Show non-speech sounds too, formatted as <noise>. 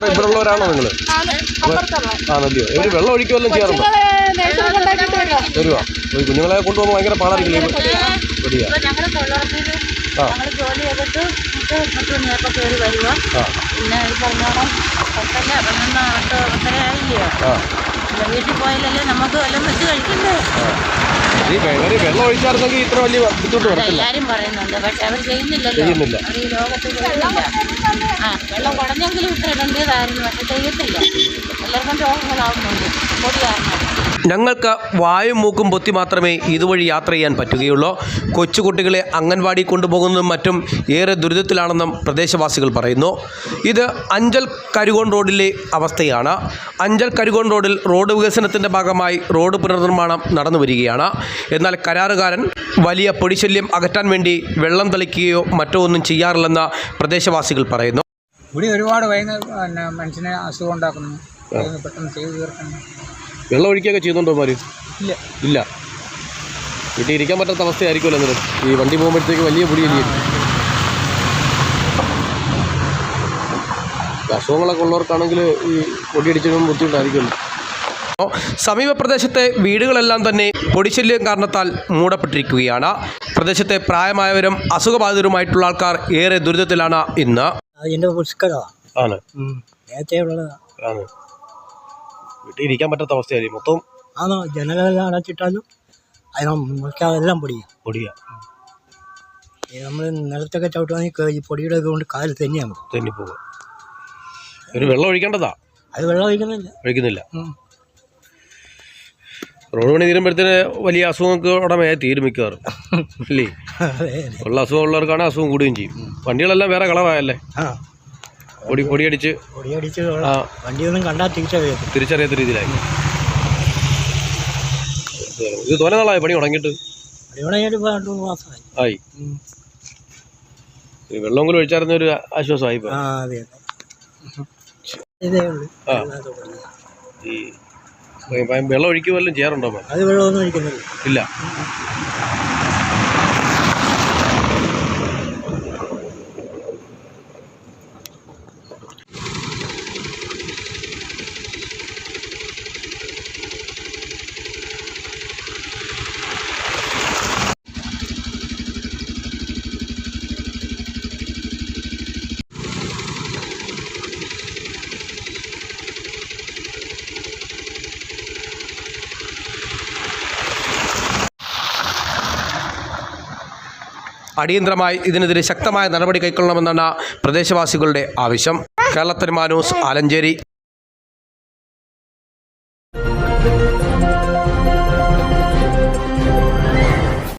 ഇവിടെ ഉള്ളവരാണോ നിങ്ങൾ ആണല്ലയോ ഇവർ വെള്ളം ഒഴിക്കുമല്ലോ ചെയ്യാറുണ്ടോ വരുവാ കുഞ്ഞുങ്ങളെ കൊണ്ടുപോകുമ്പോൾ ഭയങ്കര പാടായിരിക്കില്ലേ ശരിയാ ആ. ജോലി ചെയ്തിട്ട് നമുക്ക് പത്ത് മണിയായപ്പോ കയറി വരുക ആ. പിന്നെ ഈ പറഞ്ഞോണം പത്തല്ല? പതിനൊന്ന് പത്ത് പത്തര ആയില്ലയോ ആ. പിന്നെ വീട്ടിൽ പോയാലല്ലേ നമുക്ക് വല്ലതും വെച്ച് കഴിക്കണ്ടേ? ഈ ഇവർ വെള്ളം ഒഴിച്ചായിരുന്നെങ്കിൽ ഇത്ര വലിയ ബുദ്ധിമുട്ട് വരത്തില്ല. എല്ലാരും പറയുന്നുണ്ട് പക്ഷെ അവർ ചെയ്യുന്നില്ലല്ലോ. ചെയ്യുന്നില്ല. അവർ ഈ ലോകത്ത് ചെയ്യുന്നില്ല ആ വെള്ളം കുടഞ്ഞെങ്കിലും ഇത്ര ഇടേണ്ടതായിരുന്നു പക്ഷെ ചെയ്യത്തില്ല. എല്ലാവർക്കും രോഗങ്ങളാവുന്നുണ്ട്. പൊടി കാരണം ഞങ്ങൾക്ക് വായും മൂക്കും പൊത്തി മാത്രമേ ഇതുവഴി യാത്ര ചെയ്യാൻ പറ്റുകയുള്ളൂ. കൊച്ചുകുട്ടികളെ അംഗൻവാടി കൊണ്ടുപോകുന്നതും മറ്റും ഏറെ ദുരിതത്തിലാണെന്നും പ്രദേശവാസികൾ പറയുന്നു. ഇത് അഞ്ചൽ കരുകോൺ റോഡിലെ അവസ്ഥയാണ്. അഞ്ചൽ കരുകോൺ റോഡിൽ റോഡ് വികസനത്തിന്റെ ഭാഗമായി റോഡ് പുനർനിർമ്മാണം നടന്നു വരികയാണ്. എന്നാൽ കരാറുകാരൻ വലിയ പൊടിശല്യം അകറ്റാൻ വേണ്ടി വെള്ളം തളിക്കുകയോ മറ്റോ ഒന്നും ചെയ്യാറില്ലെന്ന് പ്രദേശവാസികൾ പറയുന്നു. ഇവിടെ ഒരുപാട് വൈകുന്നേരം മനുഷ്യനെ അസുഖം ഉണ്ടാക്കുന്നു. പെട്ടെന്ന് ചെയ്തു തീർക്കണം വെള്ളം ഒഴിക്കുകയൊക്കെ ചെയ്യുന്നുണ്ടോ മാര് ഇല്ല. ഇല്ല. വീട്ടിൽ ഇരിക്കാൻ പറ്റാത്ത അവസ്ഥയായിരിക്കുമല്ലോ അന്നേരം. ഈ വണ്ടി പോകുമ്പോഴത്തേക്ക് വലിയ പൊടിയല്ലേ അസുഖങ്ങളൊക്കെ ഉള്ളവർക്കാണെങ്കിൽ ഈ പൊടിയടിച്ചതും ബുദ്ധിമുട്ടായിരിക്കുമല്ലോ. സമീപ പ്രദേശത്തെ വീടുകളെല്ലാം തന്നെ പൊടിശല്യം കാരണത്താൽ മൂടപ്പെട്ടിരിക്കുകയാണ്. പ്രദേശത്തെ പ്രായമായവരും അസുഖബാധിതരുമായിട്ടുള്ള ആൾക്കാർ ഏറെ ദുരിതത്തിലാണ് ഇന്ന്. അതിന്റെ പുഷ്കരമാണ് ആണ്. നേരത്തെ ഉള്ളതാണ്. വീട്ടിൽ ഇരിക്കാൻ പറ്റാത്ത അവസ്ഥയായിരിക്കും മൊത്തം ആണോ? ജനലെല്ലാം അടച്ചിട്ടാലും അതിനെല്ലാം പൊടിയ. പൊടിയ. പൊടിയാ നമ്മൾ നിലത്തൊക്കെ ചവിട്ടുവാണെങ്കിൽ ഈ പൊടിയുടെ ഇത് കൊണ്ട് കാൽ തന്നെയാണ് തന്നെ ഒരു വെള്ളം ഒഴിക്കേണ്ടതാ? അത് വെള്ളം ഒഴിക്കുന്നില്ല. ഒഴിക്കുന്നില്ല. റോഡ് പണി തീരുമ്പോഴത്തേന് വലിയ അസുഖങ്ങൾക്ക് ഉടമയായി തീരും മിക്കവാറും. <laughs> അല്ലേ? ഉള്ള അസുഖം ഉള്ളവർക്കാണ് അസുഖം കൂടുകയും ചെയ്യും. വണ്ടികളെല്ലാം വേറെ കളറായല്ലേ? പൊടിയടിച്ച് പൊടിയടിച്ച് ആ. വണ്ടിയൊന്നും കണ്ടാൽ തിരിച്ചറിയത്തില്ല തിരിച്ചറിയാത്ത രീതിയിലായി. ഇത് തോനെ നാളായി പണി തുടങ്ങിയിട്ട്? ഇവിടെ ഇപ്പോൾ രണ്ട് മൂന്ന് മാസമായി. ആയി. ഉം. ഈ വെള്ളം കൂടി ഒഴിച്ചായിരുന്ന ഒരു ആശ്വാസമായി ഇപ്പൊ. ആ അതെ അതെ. ഇതേ ഉള്ളൂ. ആ. ഈ വെള്ളം ഒഴിക്കുക വല്ലതും ചെയ്യാറുണ്ടോ അമ്മ? അത് വെള്ളമൊന്നും ഒഴിക്കുന്നില്ല. ഇല്ല. അടിയന്തരമായി ഇതിനെതിരെ ശക്തമായ നടപടി കൈക്കൊള്ളണമെന്നാണ് പ്രദേശവാസികളുടെ ആവശ്യം. കേരളത്തിന് മാനൂസ് ആലഞ്ചേരി.